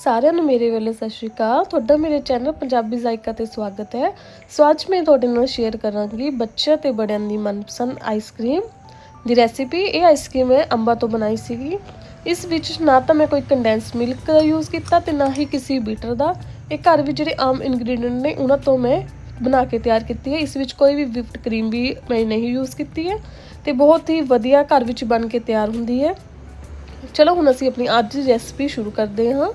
ਸਾਰਿਆਂ ਨੂੰ ਮੇਰੇ ਵੱਲੋਂ ਸਤਿ ਸ਼੍ਰੀ ਅਕਾਲ। ਤੁਹਾਡਾ ਮੇਰੇ ਚੈਨਲ ਪੰਜਾਬੀ ਜ਼ਾਇਕਾ ਤੇ ਸਵਾਗਤ ਹੈ। ਸੋ ਅੱਜ ਮੈਂ ਤੁਹਾਡੇ ਨਾਲ ਸ਼ੇਅਰ ਕਰਾਂਗੀ ਬੱਚਿਆਂ ਤੇ ਬੜਿਆਂ ਦੀ ਮਨਪਸੰਦ ਆਈਸਕ੍ਰੀਮ ਦੀ ਰੈਸਿਪੀ ਇਹ ਆਈਸਕ੍ਰੀਮ ਮੈਂ ਅੰਬਾਂ ਤੋਂ ਬਣਾਈ ਸੀਗੀ। ਇਸ ਵਿੱਚ ਨਾ ਤਾਂ ਮੈਂ ਕੋਈ ਕੰਡੈਂਸ ਮਿਲਕ ਦਾ ਯੂਜ਼ ਕੀਤਾ ਤੇ ਨਾ ਹੀ ਕਿਸੇ ਬੀਟਰ ਦਾ। ਇਹ ਘਰ ਵਿੱਚ ਜਿਹੜੇ ਆਮ ਇਨਗਰੀਡੀਐਂਟ ਨੇ, ਉਹਨਾਂ ਤੋਂ ਮੈਂ ਬਣਾ ਕੇ ਤਿਆਰ ਕੀਤੀ ਹੈ। ਇਸ ਵਿੱਚ ਕੋਈ ਵੀ ਵਿਪਡ ਕਰੀਮ ਵੀ ਮੈਂ ਨਹੀਂ ਯੂਜ਼ ਕੀਤੀ ਹੈ ਤੇ ਬਹੁਤ ਹੀ ਵਧੀਆ ਘਰ ਵਿੱਚ ਬਣ ਕੇ ਤਿਆਰ ਹੁੰਦੀ ਹੈ। ਚਲੋ ਹੁਣ ਅਸੀਂ ਆਪਣੀ ਅੱਜ ਦੀ ਰੈਸਪੀ ਸ਼ੁਰੂ ਕਰਦੇ ਹਾਂ।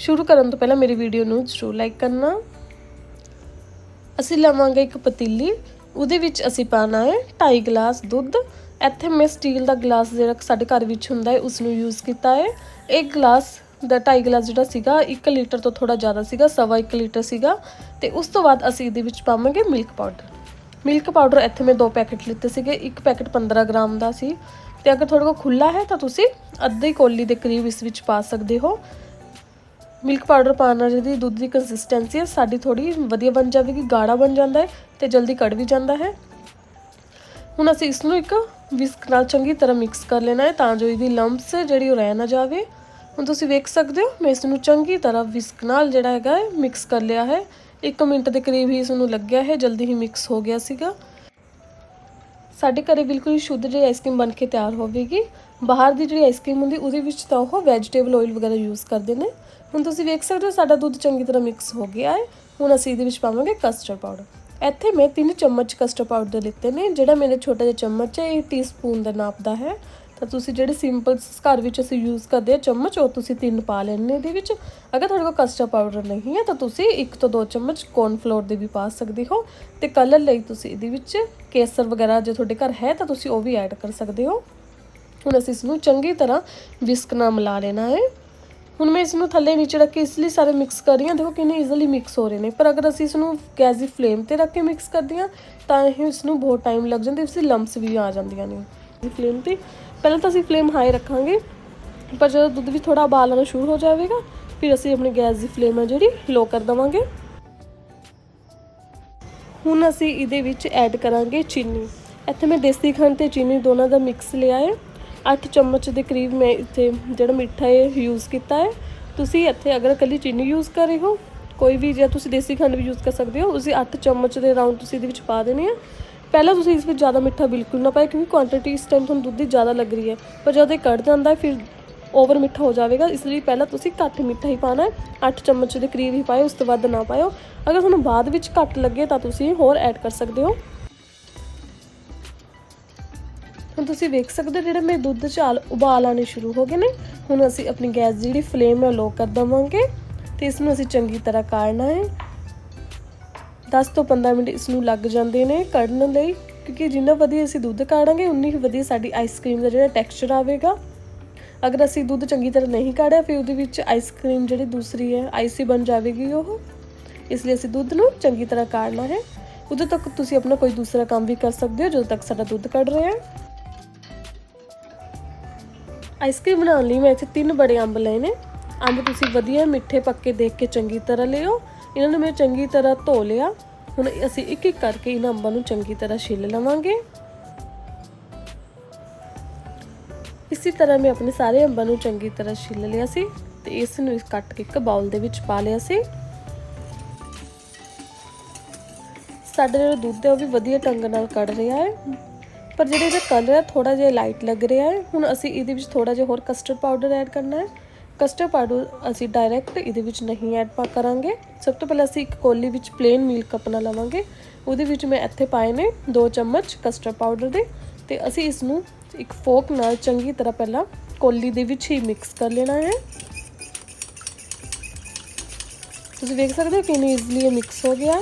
ਸ਼ੁਰੂ ਕਰਨ ਤੋਂ ਪਹਿਲਾਂ ਮੇਰੀ ਵੀਡੀਓ ਨੂੰ ਜ਼ਰੂਰ ਲਾਈਕ ਕਰਨਾ। ਅਸੀਂ ਲਵਾਂਗੇ ਇੱਕ ਪਤੀਲੀ। ਉਹਦੇ ਵਿੱਚ ਅਸੀਂ ਪਾਣਾ ਹੈ 2.5 ਗਲਾਸ ਦੁੱਧ। ਇੱਥੇ ਮੈਂ ਸਟੀਲ ਦਾ ਗਲਾਸ ਜਿਹੜਾ ਸਾਡੇ ਘਰ ਵਿੱਚ ਹੁੰਦਾ ਹੈ ਉਸ ਨੂੰ ਯੂਜ਼ ਕੀਤਾ ਹੈ। ਇੱਕ ਗਲਾਸ ਦਾ 2.5 ਗਲਾਸ ਜਿਹੜਾ ਸੀਗਾ 1 ਲੀਟਰ ਤੋਂ ਥੋੜਾ ਜ਼ਿਆਦਾ ਸੀਗਾ, ਸਵਾ 1 ਲੀਟਰ ਸੀਗਾ। ਤੇ ਉਸ ਤੋਂ ਬਾਅਦ ਅਸੀਂ ਇਹਦੇ ਵਿੱਚ ਪਾਵਾਂਗੇ ਮਿਲਕ ਪਾਊਡਰ ਮਿਲਕ ਪਾਊਡਰ ਇੱਥੇ ਮੈਂ ਦੋ ਪੈਕੇਟ ਲਿੱਤੇ ਸੀਗੇ, ਇੱਕ ਪੈਕੇਟ 15 ਗ੍ਰਾਮ ਦਾ ਸੀ। ਤੇ ਅਗਰ ਤੁਹਾਡੇ ਕੋਲ ਖੁੱਲਾ ਹੈ ਤਾਂ ਤੁਸੀਂ ਅੱਧੀ ਕੋਲੀ ਦੇ ਕਰੀਬ ਇਸ ਵਿੱਚ ਪਾ ਸਕਦੇ ਹੋ। ਮਿਲਕ ਪਾਊਡਰ ਪਾਉਣ ਨਾਲ ਜਿਹਦੀ ਦੁੱਧ ਦੀ ਕੰਸਿਸਟੈਂਸੀ ਹੈ, ਸਾਡੀ ਥੋੜੀ ਵਧੀਆ ਬਣ ਜਾਵੇਗੀ, ਗਾੜਾ ਬਣ ਜਾਂਦਾ ਹੈ ਤੇ ਜਲਦੀ ਕੜ ਵੀ ਜਾਂਦਾ ਹੈ। ਹੁਣ ਅਸੀਂ ਇਸ ਨੂੰ ਇੱਕ ਵਿਸਕ ਨਾਲ ਚੰਗੀ ਤਰ੍ਹਾਂ ਮਿਕਸ ਕਰ ਲੈਣਾ ਹੈ ਤਾਂ ਜੋ ਇਹਦੀ ਲੰਪਸ ਜਿਹੜੀ ਉਹ ਰਹਿ ਨਾ ਜਾਵੇ। ਹੁਣ ਤੁਸੀਂ ਵੇਖ ਸਕਦੇ ਹੋ, ਮੈਂ ਇਸ ਨੂੰ ਚੰਗੀ ਤਰ੍ਹਾਂ ਵਿਸਕ ਨਾਲ ਜਿਹੜਾ ਹੈਗਾ ਮਿਕਸ ਕਰ ਲਿਆ ਹੈ। 1 ਮਿੰਟ ਦੇ ਕਰੀਬ ਹੀ ਇਸ ਨੂੰ ਲੱਗਿਆ ਹੈ, ਜਲਦੀ ਹੀ ਮਿਕਸ ਹੋ ਗਿਆ ਸੀਗਾ। ਸਾਡੇ ਘਰੇ ਬਿਲਕੁਲ ਹੀ ਸ਼ੁੱਧ ਜਿਹੀ ਆਈਸਕ੍ਰੀਮ ਬਣ ਕੇ ਤਿਆਰ ਹੋਵੇਗੀ। ਬਾਹਰ ਦੀ ਜਿਹੜੀ ਆਈਸਕ੍ਰੀਮ ਹੁੰਦੀ, ਉਹਦੇ ਵਿੱਚ ਤਾਂ ਉਹ ਵੈਜੀਟੇਬਲ ਆਇਲ ਵਗੈਰਾ ਯੂਜ਼ ਕਰਦੇ ਨੇ। ਹੁਣ ਤੁਸੀਂ ਵੇਖ ਸਕਦੇ ਹੋ ਸਾਡਾ ਦੁੱਧ ਚੰਗੀ ਤਰ੍ਹਾਂ ਮਿਕਸ ਹੋ ਗਿਆ ਹੈ। ਹੁਣ ਅਸੀਂ ਇਹਦੇ ਵਿੱਚ ਪਾਵਾਂਗੇ ਕਸਟਰਡ ਪਾਊਡਰ ਇੱਥੇ ਮੈਂ 3 ਚਮਚ ਕਸਟਰਡ ਪਾਊਡਰ ਲਿੱਤੇ ਨੇ, ਜਿਹੜਾ ਮੇਰੇ ਛੋਟਾ ਜਿਹਾ ਚਮਚ ਹੈ, ਇਹ ਟੀਸਪੂਨ ਦਾ ਨਾਪ ਦਾ ਹੈ। ਤਾਂ ਤੁਸੀਂ ਜਿਹੜੇ ਸਿੰਪਲ ਘਰ ਵਿੱਚ ਅਸੀਂ ਯੂਜ਼ ਕਰਦੇ ਆ ਚਮਚ, ਉਹ ਤੁਸੀਂ ਤਿੰਨ ਪਾ ਲੈਣੇ ਇਹਦੇ ਵਿੱਚ। ਅਗਰ ਤੁਹਾਡੇ ਕੋਲ ਕਸਟਰਡ ਪਾਊਡਰ ਨਹੀਂ ਹੈ, ਤਾਂ ਤੁਸੀਂ ਇੱਕ ਤੋਂ ਦੋ ਚਮਚ ਕੌਰਨਫਲੋਰ ਦੇ ਵੀ ਪਾ ਸਕਦੇ ਹੋ। ਤੇ ਕਲਰ ਲਈ ਤੁਸੀਂ ਇਹਦੇ ਵਿੱਚ ਕੇਸਰ ਵਗੈਰਾ ਜੇ ਤੁਹਾਡੇ ਘਰ ਹੈ, ਤਾਂ ਤੁਸੀਂ ਉਹ ਵੀ ਐਡ ਕਰ ਸਕਦੇ ਹੋ। ਹੁਣ ਅਸੀਂ ਇਸ ਨੂੰ ਚੰਗੀ ਤਰ੍ਹਾਂ ਵਿਸਕ ਨਾਲ ਮਿਲਾ ਲੈਣਾ ਹੈ। ਹੁਣ ਮੈਂ ਇਸ ਨੂੰ ਥੱਲੇ ਨੀਚੇ ਰੱਖ ਕੇ ਇਸ ਲਈ ਸਾਰੇ ਮਿਕਸ ਕਰ ਰਹੀ ਹਾਂ। ਦੇਖੋ ਕਿੰਨੇ ਈਜ਼ੀਲੀ ਮਿਕਸ ਹੋ ਰਹੇ ਨੇ। ਪਰ ਅਗਰ ਅਸੀਂ ਇਸ ਨੂੰ ਗੈਸ ਦੀ ਫਲੇਮ ਤੇ ਰੱਖ ਕੇ ਮਿਕਸ ਕਰਦੇ ਹਾਂ, ਤਾਂ ਇਹ ਇਸ ਨੂੰ ਬਹੁਤ ਟਾਈਮ ਲੱਗ ਜਾਂਦਾ ਇਸ ਦੀ ਲੰਪਸ ਵੀ ਆ ਜਾਂਦੀਆਂ ਨੇ। ਫਲੇਮ ਤੇ। ਪਹਿਲਾਂ ਤਾਂ ਅਸੀਂ ਫਲੇਮ ਹਾਈ ਰੱਖਾਂਗੇ, ਪਰ ਜਦੋਂ ਦੁੱਧ ਵੀ ਥੋੜਾ ਉਬਾਲ ਆਉਣਾ ਸ਼ੁਰੂ ਹੋ ਜਾਵੇਗਾ, ਫਿਰ ਅਸੀਂ ਆਪਣੀ ਗੈਸ ਦੀ ਫਲੇਮ ਹੈ ਜਿਹੜੀ ਲੋ ਕਰ ਦਵਾਂਗੇ। ਹੁਣ ਅਸੀਂ ਇਹਦੇ ਵਿੱਚ ਐਡ ਕਰਾਂਗੇ ਚੀਨੀ। ਇੱਥੇ ਮੈਂ ਦੇਸੀ ਖੰਡ ਤੇ ਚੀਨੀ ਦੋਨਾਂ ਦਾ ਮਿਕਸ ਲਿਆ ਹੈ। 8 ਚਮਚ ਦੇ ਕਰੀਬ ਮੈਂ ਇੱਥੇ ਜਿਹੜਾ ਮਿੱਠਾ ਹੈ ਯੂਜ਼ ਕੀਤਾ ਹੈ। ਤੁਸੀਂ ਇੱਥੇ ਅਗਰ ਕੱਲੀ ਚੀਨੀ ਯੂਜ਼ ਕਰ ਰਹੇ ਹੋ, ਕੋਈ ਵੀ ਜੇ ਤੁਸੀਂ ਦੇਸੀ ਖੰਡ ਵੀ ਯੂਜ਼ ਕਰ ਸਕਦੇ ਹੋ, ਉਸੇ 8 ਚਮਚ ਦੇ ਰਾਉਂਡ ਤੁਸੀਂ ਇਹਦੇ ਵਿੱਚ ਪਾ ਦੇਣੇ ਆ। ਪਹਿਲਾਂ ਤੁਸੀਂ ਇਸ ਵਿੱਚ ਜ਼ਿਆਦਾ ਮਿੱਠਾ ਬਿਲਕੁਲ ਨਾ ਪਾਏ ਕਿਉਂਕਿ ਕੁਆਂਟੀਟੀ ਇਸ ਟਾਈਮ ਤੁਹਾਨੂੰ ਦੁੱਧ ਦੀ ਜ਼ਿਆਦਾ ਲੱਗ ਰਹੀ ਹੈ। ਪਰ ਜਦੋਂ ਇਹ ਕੱਢ ਜਾਂਦਾ ਫਿਰ ਓਵਰ ਮਿੱਠਾ ਹੋ ਜਾਵੇਗਾ। ਇਸ ਲਈ ਪਹਿਲਾਂ ਤੁਸੀਂ ਘੱਟ ਮਿੱਠਾ ਹੀ ਪਾਣਾ ਹੈ 8 ਚਮਚ ਦੇ ਕਰੀਬ ਹੀ ਪਾਏ ਉਸ ਤੋਂ ਵੱਧ ਨਾ ਪਾਇਓ। ਅਗਰ ਤੁਹਾਨੂੰ ਬਾਅਦ ਵਿੱਚ ਘੱਟ ਲੱਗੇ ਤਾਂ ਤੁਸੀਂ ਹੋਰ ਐਡ ਕਰ ਸਕਦੇ ਹੋ। ਹੁਣ ਤੁਸੀਂ ਵੇਖ ਸਕਦੇ ਹੋ ਜਿਹੜੇ ਮੇਰੇ ਦੁੱਧ ਚਾਲ ਉਬਾਲ ਆਣੇ ਸ਼ੁਰੂ ਹੋ ਗਏ ਨੇ। ਹੁਣ ਅਸੀਂ ਆਪਣੀ ਗੈਸ ਦੀ ਜਿਹੜੀ ਫਲੇਮ ਹੈ ਲੋ ਕਰ ਦਵਾਂਗੇ ਤੇ ਇਸ ਨੂੰ ਅਸੀਂ ਚੰਗੀ ਤਰ੍ਹਾਂ ਕਾੜਨਾ ਹੈ। 10 ਤੋਂ 15 ਮਿੰਟ ਇਸ ਨੂੰ ਲੱਗ ਜਾਂਦੇ ਨੇ ਕੱਢਣ ਲਈ, ਕਿਉਂਕਿ ਜਿੰਨਾ ਵਧੀਆ ਅਸੀਂ ਦੁੱਧ ਕਾੜਾਂਗੇ, ਉਨੀ ਹੀ ਵਧੀਆ ਸਾਡੀ ਆਈਸਕ੍ਰੀਮ ਦਾ ਜਿਹੜਾ ਟੈਕਸਚਰ ਆਵੇਗਾ। ਅਗਰ ਅਸੀਂ ਦੁੱਧ ਚੰਗੀ ਤਰ੍ਹਾਂ ਨਹੀਂ ਕਾੜਿਆ, ਫਿਰ ਉਹਦੇ ਵਿੱਚ ਆਈਸਕ੍ਰੀਮ ਜਿਹੜੀ ਦੂਸਰੀ ਹੈ ਆਈਸੀ ਬਣ ਜਾਵੇਗੀ ਉਹ। ਇਸ ਲਈ ਅਸੀਂ ਦੁੱਧ ਨੂੰ ਚੰਗੀ ਤਰ੍ਹਾਂ ਕਾੜਨਾ ਹੈ। ਉਦੋਂ ਤੱਕ ਤੁਸੀਂ ਆਪਣਾ ਕੋਈ ਦੂਸਰਾ ਕੰਮ ਵੀ ਕਰ ਸਕਦੇ ਹੋ, ਜਦੋਂ ਤੱਕ ਸਾਡਾ ਦੁੱਧ ਕੱਢ ਰਿਹਾ ਹੈ। ਆਈਸਕ੍ਰੀਮ ਬਣਾਉਣ ਲਈ ਮੈਂ ਇੱਥੇ ਤਿੰਨ ਬੜੇ ਅੰਬ ਲਏ ਨੇ। ਅੰਬ ਤੁਸੀਂ ਵਧੀਆ ਮਿੱਠੇ ਪੱਕੇ ਦੇਖ ਕੇ ਚੰਗੀ ਤਰ੍ਹਾਂ ਲਿਓ। ਇਹਨਾਂ ਨੂੰ ਮੈਂ ਚੰਗੀ ਤਰ੍ਹਾਂ ਧੋ ਲਿਆ। ਹੁਣ ਅਸੀਂ ਇੱਕ ਇੱਕ ਕਰਕੇ ਇਹਨਾਂ ਅੰਬਾਂ ਨੂੰ ਚੰਗੀ ਤਰ੍ਹਾਂ ਛਿੱਲ ਲਵਾਂਗੇ। ਇਸੇ ਤਰ੍ਹਾਂ ਮੈਂ ਆਪਣੇ ਸਾਰੇ ਅੰਬਾਂ ਨੂੰ ਚੰਗੀ ਤਰ੍ਹਾਂ ਛਿੱਲ ਲਿਆ ਸੀ ਤੇ ਇਸ ਨੂੰ ਇਸ ਕੱਟ ਕੇ ਇੱਕ ਬਾਉਲ ਦੇ ਵਿੱਚ ਪਾ ਲਿਆ ਸੀ। ਸਾਡਾ ਜਿਹੜਾ ਦੁੱਧ ਹੈ, ਉਹ ਵੀ ਵਧੀਆ ਢੰਗ ਨਾਲ ਕੱਢ ਰਿਹਾ ਹੈ। ਪਰ ਜਿਹੜੇ ਇਹਦਾ ਕਲਰ ਹੈ ਥੋੜਾ ਜਿਹਾ ਲਾਈਟ ਲੱਗ ਰਿਹਾ ਹੈ। ਹੁਣ ਅਸੀਂ ਇਹਦੇ ਵਿੱਚ ਥੋੜਾ ਜਿਹਾ ਹੋਰ ਕਸਟਰਡ ਪਾਊਡਰ ਐਡ ਕਰਨਾ ਹੈ। ਕਸਟਰਡ ਪਾਊਡਰ ਅਸੀਂ ਡਾਇਰੈਕਟ ਇਹਦੇ ਵਿੱਚ ਨਹੀਂ ਐਡ ਪਾ ਕਰਾਂਗੇ। ਸਭ ਤੋਂ ਪਹਿਲਾਂ ਅਸੀਂ ਇੱਕ ਕੋਲੀ ਵਿੱਚ ਪਲੇਨ ਮਿਲਕ ਆਪਣਾ ਲਵਾਂਗੇ। ਉਹਦੇ ਵਿੱਚ ਮੈਂ ਇੱਥੇ ਪਾਏ ਨੇ 2 ਚਮਚ ਕਸਟਰਡ ਪਾਊਡਰ ਦੇ ਤੇ ਅਸੀਂ ਇਸ ਨੂੰ ਇੱਕ ਫੋਕ ਨਾਲ ਚੰਗੀ ਤਰ੍ਹਾਂ ਪਹਿਲਾਂ ਕੋਲੀ ਦੇ ਵਿੱਚ ਹੀ ਮਿਕਸ ਕਰ ਲੈਣਾ ਹੈ। ਤੁਸੀਂ ਵੇਖ ਸਕਦੇ ਹੋ ਕਿੰਨੀ ਈਜ਼ੀਲੀ ਇਹ ਮਿਕਸ ਹੋ ਗਿਆ।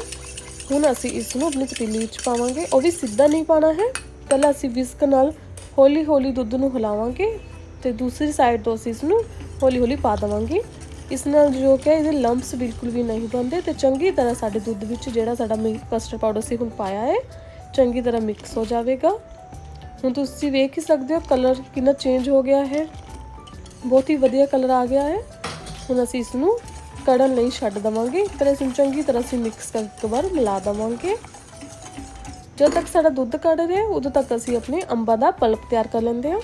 ਹੁਣ ਅਸੀਂ ਇਸ ਨੂੰ ਆਪਣੀ ਪਤੀਲੀ ਵਿੱਚ ਪਾਵਾਂਗੇ। ਉਹ ਵੀ ਸਿੱਧਾ ਨਹੀਂ ਪਾਣਾ ਹੈ। ਪਹਿਲਾਂ ਅਸੀਂ ਵਿਸਕ ਨਾਲ ਹੌਲੀ ਹੌਲੀ ਦੁੱਧ ਨੂੰ ਹਿਲਾਵਾਂਗੇ ਤੇ ਦੂਸਰੀ ਸਾਈਡ ਤੋਂ ਅਸੀਂ ਇਸ ਨੂੰ ਹੌਲੀ ਹੌਲੀ ਪਾ ਦਵਾਂਗੇ। ਇਸ ਨਾਲ ਜੋ ਕਿ ਇਹਦੇ ਲੰਪਸ ਬਿਲਕੁਲ ਵੀ ਨਹੀਂ ਬਣਦੇ ਤੇ ਚੰਗੀ ਤਰ੍ਹਾਂ ਸਾਡੇ ਦੁੱਧ ਵਿੱਚ ਜਿਹੜਾ ਸਾਡਾ ਕਸਟਰਡ ਪਾਊਡਰ ਸੀ ਹੁਣ ਪਾਇਆ ਹੈ, ਚੰਗੀ ਤਰ੍ਹਾਂ ਮਿਕਸ ਹੋ ਜਾਵੇਗਾ। ਹੁਣ ਤੁਸੀਂ ਵੇਖ ਹੀ ਸਕਦੇ ਹੋ ਕਲਰ ਕਿੰਨਾ ਚੇਂਜ ਹੋ ਗਿਆ ਹੈ। ਬਹੁਤ ਹੀ ਵਧੀਆ ਕਲਰ ਆ ਗਿਆ ਹੈ। ਹੁਣ ਅਸੀਂ ਇਸ ਨੂੰ ਕੜਨ ਲਈ ਛੱਡ ਦਵਾਂਗੇ। ਫਿਰ ਇਸ ਨੂੰ ਚੰਗੀ ਤਰ੍ਹਾਂ ਅਸੀਂ ਮਿਕਸ ਕਰਨ ਤੋਂ ਬਾਅਦ ਮਿਲਾ ਦਵਾਂਗੇ। ਜਦੋਂ ਤੱਕ ਸਾਡਾ ਦੁੱਧ ਕੱਢ ਰਿਹਾ, ਉਦੋਂ ਤੱਕ ਅਸੀਂ ਆਪਣੇ ਅੰਬਾਂ ਦਾ ਪਲਪ ਤਿਆਰ ਕਰ ਲੈਂਦੇ ਹਾਂ।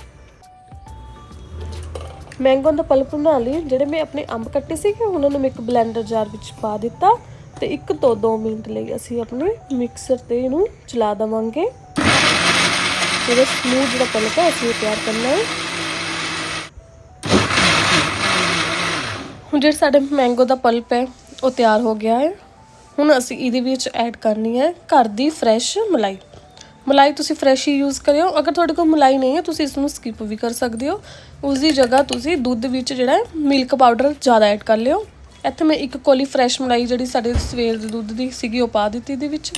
ਮੈਂਗੋ ਦਾ ਪਲਪ ਬਣਾ ਲਈ ਜਿਹੜੇ ਮੈਂ ਆਪਣੇ ਅੰਬ ਕੱਟੇ ਸੀਗੇ, ਉਹਨਾਂ ਨੂੰ ਮੈਂ ਇੱਕ ਬਲੈਂਡਰ ਜਾਰ ਵਿੱਚ ਪਾ ਦਿੱਤਾ ਤੇ ਇੱਕ ਤੋਂ 2 ਮਿੰਟ ਲਈ ਅਸੀਂ ਆਪਣੇ ਮਿਕਸਰ ਤੇ ਇਹਨੂੰ ਚਲਾ ਦਵਾਂਗੇ। ਜਿਹੜਾ ਸਮੂਥ ਜਿਹੜਾ ਪਲਪ ਹੈ, ਅਸੀਂ ਉਹ ਤਿਆਰ ਕਰਨਾ ਹੈ। ਹੁਣ ਜਿਹੜਾ ਸਾਡੇ ਮੈਂਗੋ ਦਾ ਪਲਪ ਹੈ, ਉਹ ਤਿਆਰ ਹੋ ਗਿਆ ਹੈ। ਹੁਣ ਅਸੀਂ ਇਹਦੇ ਵਿੱਚ ਐਡ ਕਰਨੀ ਹੈ ਘਰ ਦੀ ਫਰੈਸ਼ ਮਲਾਈ। ਮਲਾਈ ਤੁਸੀਂ ਫਰੈਸ਼ ਹੀ ਯੂਜ਼ ਕਰਿਓ। ਅਗਰ ਤੁਹਾਡੇ ਕੋਲ ਮਲਾਈ ਨਹੀਂ ਹੈ, ਤੁਸੀਂ ਇਸ ਨੂੰ ਸਕਿਪ ਵੀ ਕਰ ਸਕਦੇ ਹੋ। ਉਸ ਦੀ ਜਗ੍ਹਾ ਤੁਸੀਂ ਦੁੱਧ ਵਿੱਚ ਜਿਹੜਾ ਮਿਲਕ ਪਾਊਡਰ ਜ਼ਿਆਦਾ ਐਡ ਕਰ ਲਿਓ। ਇੱਥੇ ਮੈਂ ਇੱਕ ਕੋਲੀ ਫਰੈਸ਼ ਮਲਾਈ ਜਿਹੜੀ ਸਾਡੇ ਸਵੇਰ ਦੇ ਦੁੱਧ ਦੀ ਸੀਗੀ, ਉਹ ਪਾ ਦਿੱਤੀ ਇਹਦੇ ਵਿੱਚ।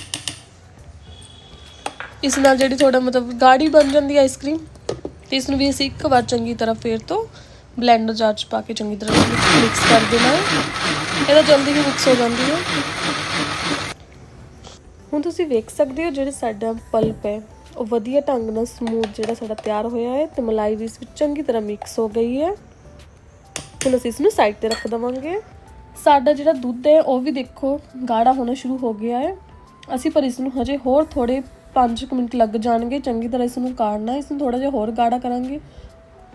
ਇਸ ਨਾਲ ਜਿਹੜੀ ਤੁਹਾਡਾ ਮਤਲਬ ਗਾੜੀ ਬਣ ਜਾਂਦੀ ਆਈਸਕ੍ਰੀਮ ਤੇ ਇਸ ਨੂੰ ਵੀ ਅਸੀਂ ਇੱਕ ਵਾਰ ਚੰਗੀ ਤਰ੍ਹਾਂ ਫੇਰ ਤੋਂ ਬਲੈਂਡਰ ਜਾਰ ਚ ਪਾ ਕੇ ਚੰਗੀ ਤਰ੍ਹਾਂ ਮਿਕਸ ਕਰ ਦੇਣਾ ਹੈ। ਇਹਦਾ ਜਲਦੀ ਹੀ ਮਿਕਸ ਹੋ ਜਾਂਦੀ ਹੈ। ਹੁਣ ਤੁਸੀਂ ਵੇਖ ਸਕਦੇ ਹੋ ਜਿਹੜਾ ਸਾਡਾ ਪਲਪ ਹੈ, ਉਹ ਵਧੀਆ ਢੰਗ ਨਾਲ ਸਮੂਥ ਜਿਹੜਾ ਸਾਡਾ ਤਿਆਰ ਹੋਇਆ ਹੈ ਤੇ ਮਲਾਈ ਵੀ ਇਸ ਵਿੱਚ ਚੰਗੀ ਤਰ੍ਹਾਂ ਮਿਕਸ ਹੋ ਗਈ ਹੈ। ਹੁਣ ਅਸੀਂ ਇਸ ਨੂੰ ਸਾਈਡ ਤੇ ਰੱਖ ਦਵਾਂਗੇ। ਸਾਡਾ ਜਿਹੜਾ ਦੁੱਧ ਹੈ, ਉਹ ਵੀ ਦੇਖੋ ਗਾੜਾ ਹੋਣਾ ਸ਼ੁਰੂ ਹੋ ਗਿਆ ਹੈ। ਅਸੀਂ ਪਰ ਇਸ ਨੂੰ ਹਜੇ ਹੋਰ ਥੋੜੇ 5 ਮਿੰਟ ਲੱਗ ਜਾਣਗੇ, ਚੰਗੀ ਤਰ੍ਹਾਂ ਇਸ ਨੂੰ ਕਾੜਨਾ ਇਸ ਨੂੰ ਥੋੜਾ ਜਿਹਾ ਹੋਰ ਗਾੜਾ ਕਰਾਂਗੇ।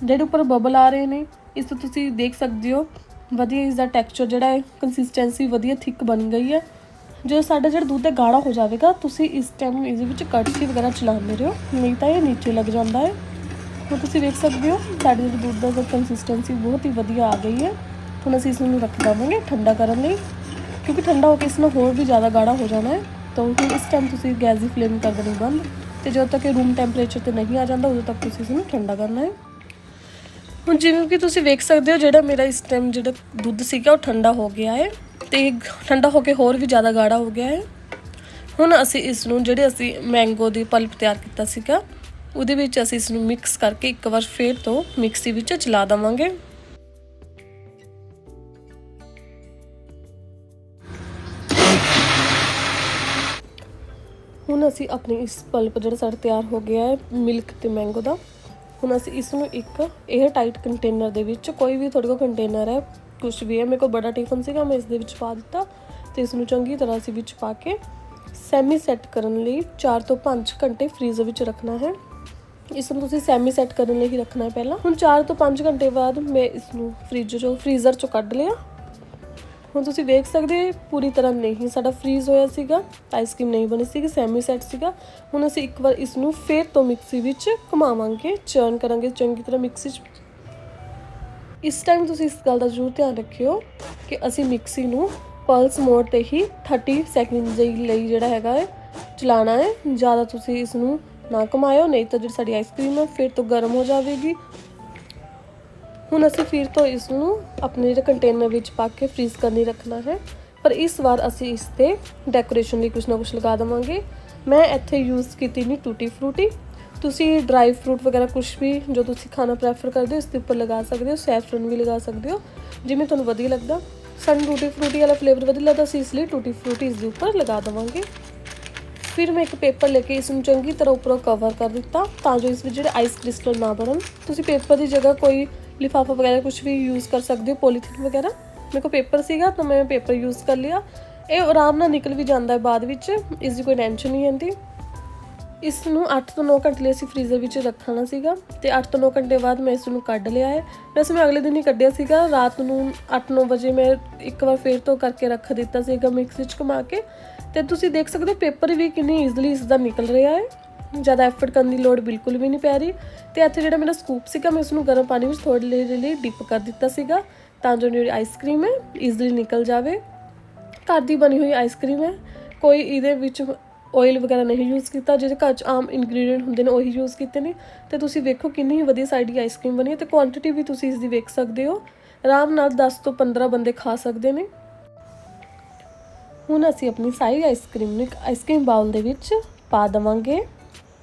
ਜਿਹੜੇ ਉੱਪਰ ਬਬਲ ਆ ਰਹੇ ਨੇ, ਇਸ ਤੋਂ ਤੁਸੀਂ ਦੇਖ ਸਕਦੇ ਹੋ, ਵਧੀਆ ਇਸ ਦਾ ਟੈਕਸਚਰ ਜਿਹੜਾ ਹੈ ਕੰਸਿਸਟੈਂਸੀ ਵਧੀਆ ਥਿਕ ਬਣ ਗਈ ਹੈ। ਜਦੋਂ ਸਾਡਾ ਜਿਹੜਾ ਦੁੱਧ ਹੈ ਗਾੜਾ ਹੋ ਜਾਵੇਗਾ, ਤੁਸੀਂ ਇਸ ਟਾਈਮ ਇਹਦੇ ਵਿੱਚ ਕੜਛੀ ਵਗੈਰਾ ਚਲਾਉਂਦੇ ਰਹੋ, ਨਹੀਂ ਤਾਂ ਇਹ ਨੀਚੇ ਲੱਗ ਜਾਂਦਾ ਹੈ। ਹੁਣ ਤੁਸੀਂ ਵੇਖ ਸਕਦੇ ਹੋ, ਸਾਡੇ ਜਿਹੜੇ ਦੁੱਧ ਦਾ ਕੰਸਿਸਟੈਂਸੀ ਬਹੁਤ ਹੀ ਵਧੀਆ ਆ ਗਈ ਹੈ। ਹੁਣ ਅਸੀਂ ਇਸ ਨੂੰ ਰੱਖ ਦੇਵਾਂਗੇ ਠੰਡਾ ਕਰਨ ਲਈ, ਕਿਉਂਕਿ ਠੰਡਾ ਹੋ ਕੇ ਇਸ ਨੂੰ ਹੋਰ ਵੀ ਜ਼ਿਆਦਾ ਗਾੜਾ ਹੋ ਜਾਣਾ ਹੈ। ਤਾਂ ਹੁਣ ਇਸ ਟਾਈਮ ਤੁਸੀਂ ਗੈਸ ਦੀ ਫਲੇਮ ਕਰ ਦੇਣੀ ਬੰਦ, ਤੇ ਜਦੋਂ ਤੱਕ ਇਹ ਰੂਮ ਟੈਂਪਰੇਚਰ ਤੇ ਨਹੀਂ ਆ ਜਾਂਦਾ, ਉਦੋਂ ਤੱਕ ਤੁਸੀਂ ਇਸ ਨੂੰ ਠੰਡਾ ਕਰਨਾ ਹੈ। ਹੁਣ ਜਿਵੇਂ ਕਿ ਤੁਸੀਂ ਵੇਖ ਸਕਦੇ ਹੋ, ਜਿਹੜਾ ਮੇਰਾ ਇਸ ਟਾਈਮ ਜਿਹੜਾ ਦੁੱਧ ਸੀਗਾ, ਉਹ ਠੰਡਾ ਹੋ ਗਿਆ ਹੈ। ਤੇ ਠੰਡਾ ਹੋ ਕੇ ਹੋਰ ਵੀ ਜ਼ਿਆਦਾ ਗਾੜਾ ਹੋ ਗਿਆ ਹੈ। ਹੁਣ ਅਸੀਂ ਇਸ ਨੂੰ ਜਿਹੜੇ ਅਸੀਂ ਮੈਂਗੋ ਦੀ ਪਲਪ ਤਿਆਰ ਕੀਤਾ ਸੀਗਾ, ਉਹਦੇ ਵਿੱਚ ਅਸੀਂ ਇਸ ਨੂੰ ਮਿਕਸ ਕਰਕੇ ਇੱਕ ਵਾਰ ਫੇਰ ਤੋਂ ਮਿਕਸੀ ਵਿੱਚ ਚਲਾ ਦਵਾਂਗੇ। ਹੁਣ ਅਸੀਂ ਆਪਣੀ ਇਸ ਪਲਪ ਜਿਹੜਾ ਸਾਡਾ ਤਿਆਰ ਹੋ ਗਿਆ ਹੈ ਮਿਲਕ ਤੇ ਮੈਂਗੋ ਦਾ, ਹੁਣ ਅਸੀਂ ਇਸ ਨੂੰ ਇੱਕ 에ਅਰ ਟਾਈਟ ਕੰਟੇਨਰ ਦੇ ਵਿੱਚ, ਕੋਈ ਵੀ ਤੁਹਾਡੇ ਕੋਲ ਕੰਟੇਨਰ ਹੈ ਕੁਝ ਵੀ ਹੈ। ਮੇਰੇ ਕੋਲ ਬੜਾ ਟਿਫਨ ਸੀਗਾ, ਮੈਂ ਇਸ ਦੇ ਵਿੱਚ ਪਾ ਦਿੱਤਾ ਤੇ ਇਸ ਨੂੰ ਚੰਗੀ ਤਰ੍ਹਾਂ ਅਸੀਂ ਵਿੱਚ ਪਾ ਕੇ ਸੈਮੀ ਸੈੱਟ ਕਰਨ ਲਈ 4 ਤੋਂ 5 ਘੰਟੇ ਫ੍ਰੀਜ਼ਰ ਵਿੱਚ ਰੱਖਣਾ ਹੈ। ਇਸ ਨੂੰ ਤੁਸੀਂ ਸੈਮੀ ਸੈੱਟ ਕਰਨ ਲਈ ਹੀ ਰੱਖਣਾ ਹੈ ਪਹਿਲਾਂ। ਹੁਣ 4 ਤੋਂ 5 ਘੰਟੇ ਬਾਅਦ ਮੈਂ ਇਸ ਨੂੰ ਫ੍ਰਿਜ ਚੋਂ ਫ੍ਰੀਜ਼ਰ ਚੋਂ ਕੱਢ ਲਿਆ। ਹੁਣ ਤੁਸੀਂ ਵੇਖ ਸਕਦੇ ਪੂਰੀ ਤਰ੍ਹਾਂ ਨਹੀਂ, ਸਾਡਾ ਫ੍ਰੀਜ਼ ਹੋਇਆ ਸੀਗਾ ਆਈਸਕ੍ਰੀਮ ਨਹੀਂ ਬਣੀ ਸੀਗੀ ਸੈਮੀ ਸੈੱਟ ਸੀਗਾ। ਹੁਣ ਅਸੀਂ ਇੱਕ ਵਾਰ ਇਸ ਨੂੰ ਫੇਰ ਤੋਂ ਮਿਕਸੀ ਵਿੱਚ ਘੁਮਾਵਾਂਗੇ ਚਰਨ ਕਰਾਂਗੇ, ਚੰਗੀ ਤਰ੍ਹਾਂ ਮਿਕਸੀ 'ਚ ਇਸ ਟਾਈਮ ਤੁਸੀਂ ਇਸ ਗੱਲ ਦਾ ਜ਼ਰੂਰ ਧਿਆਨ ਰੱਖਿਓ ਕਿ ਅਸੀਂ ਮਿਕਸੀ ਨੂੰ ਪਲਸ ਮੋਡ ਤੇ ਹੀ 30 ਸੈਕਿੰਡ ਦੇ ਲਈ ਜਿਹੜਾ ਹੈਗਾ ਹੈ ਚਲਾਣਾ ਹੈ। ਜ਼ਿਆਦਾ ਤੁਸੀਂ ਇਸ ਨੂੰ ਨਾ ਘੁਮਾਇਓ, ਨਹੀਂ ਤਾਂ ਜਿਹੜੀ ਸਾਡੀ ਆਈਸਕ੍ਰੀਮ ਹੈ, ਫਿਰ ਤੋਂ ਗਰਮ ਹੋ ਜਾਵੇਗੀ। ਹੁਣ ਅਸੀਂ ਫਿਰ ਤੋਂ ਇਸ ਨੂੰ ਆਪਣੇ ਜਿਹੜੇ ਕੰਟੇਨਰ ਵਿੱਚ ਪਾ ਕੇ ਫ੍ਰੀਜ਼ ਕਰਨੀ ਰੱਖਣਾ ਹੈ। ਪਰ ਇਸ ਵਾਰ ਅਸੀਂ ਇਸ ਤੇ ਡੈਕੋਰੇਸ਼ਨ ਲਈ ਕੁਝ ਨਾ ਕੁਝ ਲਗਾ ਦੇਵਾਂਗੇ। ਮੈਂ ਇੱਥੇ ਯੂਜ਼ ਕੀਤੀ ਨਹੀਂ ਟੂਟੀ ਫਰੂਟੀ। ਤੁਸੀਂ ਡਰਾਈ ਫਰੂਟ ਵਗੈਰਾ ਕੁਝ ਵੀ ਜੋ ਤੁਸੀਂ ਖਾਣਾ ਪ੍ਰੈਫਰ ਕਰਦੇ ਹੋ, ਇਸ ਦੇ ਉੱਪਰ ਲਗਾ ਸਕਦੇ ਹੋ ਸੈਫਰਨ ਵੀ ਲਗਾ ਸਕਦੇ ਹੋ। ਜਿਵੇਂ ਤੁਹਾਨੂੰ ਵਧੀਆ ਲੱਗਦਾ। ਸਾਨੂੰ ਟੂਟੀ ਫਰੂਟੀ ਵਾਲਾ ਫਲੇਵਰ ਵਧੀਆ ਲੱਗਦਾ ਸੀ ਇਸ ਲਈ ਟੂਟੀ ਫਰੂਟੀ ਇਸ ਦੇ ਉੱਪਰ ਲਗਾ ਦੇਵਾਂਗੇ। ਫਿਰ ਮੈਂ ਇੱਕ ਪੇਪਰ ਲੈ ਕੇ ਇਸ ਨੂੰ ਚੰਗੀ ਤਰ੍ਹਾਂ ਉੱਪਰੋਂ ਕਵਰ ਕਰ ਦਿੱਤਾ, ਤਾਂ ਜੋ ਇਸ ਵਿੱਚ ਜਿਹੜੇ ਆਈਸ ਕ੍ਰਿਸਟਲ ਨਾ ਬਣਨ ਤੁਸੀਂ ਪੇਪਰ ਦੀ ਜਗ੍ਹਾ ਕੋਈ ਲਿਫਾਫਾ ਵਗੈਰਾ ਕੁਝ ਵੀ ਯੂਜ਼ ਕਰ ਸਕਦੇ ਹੋ ਪੋਲੀਥੀਨ ਵਗੈਰਾ। ਮੇਰੇ ਕੋਲ ਪੇਪਰ ਸੀਗਾ, ਤਾਂ ਮੈਂ ਪੇਪਰ ਯੂਜ਼ ਕਰ ਲਿਆ। ਇਹ ਆਰਾਮ ਨਾਲ ਨਿਕਲ ਵੀ ਜਾਂਦਾ ਹੈ ਬਾਅਦ ਵਿੱਚ, ਇਸ ਦੀ ਕੋਈ ਟੈਨਸ਼ਨ ਨਹੀਂ ਹੁੰਦੀ ਇਸ ਨੂੰ 8 ਤੋਂ 9 ਘੰਟੇ ਲਈ ਅਸੀਂ ਫ੍ਰੀਜ਼ਰ ਵਿੱਚ ਰੱਖਣਾ ਸੀਗਾ ਤੇ 8 ਤੋਂ 9 ਘੰਟੇ ਬਾਅਦ ਮੈਂ ਇਸ ਨੂੰ ਕੱਢ ਲਿਆ ਹੈ। ਵੈਸੇ ਮੈਂ ਅਗਲੇ ਦਿਨ ਹੀ ਕੱਢਿਆ ਸੀਗਾ। ਰਾਤ ਨੂੰ 8-9 ਵਜੇ ਮੈਂ ਇੱਕ ਵਾਰ ਫੇਰ ਤੋਂ ਕਰਕੇ ਰੱਖ ਦਿੱਤਾ ਸੀਗਾ ਮਿਕਸ ਵਿੱਚ ਘੁਮਾ ਕੇ। ਤੇ ਤੁਸੀਂ ਦੇਖ ਸਕਦੇ ਹੋ ਪੇਪਰ ਵੀ ਕਿੰਨੀ ਈਜ਼ੀਲੀ ਇਸ ਦਾ ਨਿਕਲ ਰਿਹਾ ਹੈ। ਜ਼ਿਆਦਾ ਐਫਰਟ ਕਰਨ ਦੀ ਲੋੜ ਬਿਲਕੁਲ ਵੀ ਨਹੀਂ ਪੈ ਰਹੀ। ਤੇ ਇੱਥੇ ਜਿਹੜਾ ਮੇਰਾ ਸਕੂਪ ਸੀਗਾ, ਮੈਂ ਉਸ ਨੂੰ ਗਰਮ ਪਾਣੀ ਵਿੱਚ ਥੋੜੀ ਦੇਰ ਲਈ ਡਿਪ ਕਰ ਦਿੱਤਾ ਸੀਗਾ ਤਾਂ ਜੋ ਜਿਹੜੀ ਆਈਸਕ੍ਰੀਮ ਹੈ ਈਜ਼ੀਲੀ ਨਿਕਲ ਜਾਵੇ। ਘਰ ਦੀ ਬਣੀ ਹੋਈ ਆਈਸਕ੍ਰੀਮ ਹੈ। ਕੋਈ ਇਹਦੇ ਵਿੱਚ ਆਇਲ ਵਗੈਰਾ ਨਹੀਂ ਯੂਜ਼ ਕੀਤਾ, ਜਿਹੜੇ ਘਰ 'ਚ ਆਮ ਇਨਗਰੀਡੀਐਂਟ ਹੁੰਦੇ ਨੇ, ਉਹੀ ਯੂਜ਼ ਕੀਤੇ ਨੇ। ਤੇ ਤੁਸੀਂ ਵੇਖੋ ਕਿੰਨੀ ਹੀ ਵਧੀਆ ਸਾਡੀ ਆਈਸਕ੍ਰੀਮ ਬਣੀ ਹੈ ਤੇ ਕੁਆਂਟੀਟੀ ਵੀ ਤੁਸੀਂ ਇਸ ਦੀ ਵੇਖ ਸਕਦੇ ਹੋ। ਆਰਾਮ ਨਾਲ 10 ਤੋਂ 15 ਬੰਦੇ ਖਾ ਸਕਦੇ ਨੇ। ਹੁਣ ਅਸੀਂ ਆਪਣੀ ਸਾਰੀ ਆਈਸਕ੍ਰੀਮ ਨੂੰ ਇੱਕ ਆਈਸਕ੍ਰੀਮ ਬਾਉਲ ਦੇ ਵਿੱਚ ਪਾ ਦਵਾਂਗੇ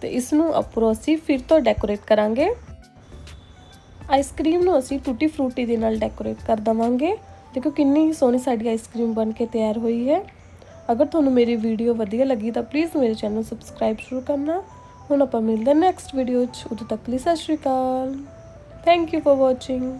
ਤੇ ਇਸ ਨੂੰ ਉੱਪਰੋਂ ਅਸੀਂ ਫਿਰ ਤੋਂ ਡੈਕੋਰੇਟ ਕਰਾਂਗੇ। ਆਈਸਕ੍ਰੀਮ ਨੂੰ ਅਸੀਂ ਟੂਟੀ ਫਰੂਟੀ ਦੇ ਨਾਲ ਡੈਕੋਰੇਟ ਕਰ ਦਵਾਂਗੇ। ਦੇਖੋ ਕਿੰਨੀ ਹੀ ਸੋਹਣੀ ਸਾਡੀ ਆਈਸਕ੍ਰੀਮ ਬਣ ਕੇ ਤਿਆਰ ਹੋਈ ਹੈ। ਅਗਰ ਤੁਹਾਨੂੰ ਮੇਰੀ ਵੀਡੀਓ ਵਧੀਆ ਲੱਗੀ ਤਾਂ ਪਲੀਜ਼ ਮੇਰੇ ਚੈਨਲ ਸਬਸਕ੍ਰਾਈਬ ਸ਼ੁਰੂ ਕਰਨਾ। ਹੁਣ ਆਪਾਂ ਮਿਲਦੇ ਹਾਂ ਨੈਕਸਟ ਵੀਡੀਓ 'ਚ। ਉਦੋਂ ਤੱਕ ਲਈ Sat Sri Akal. Thank you for watching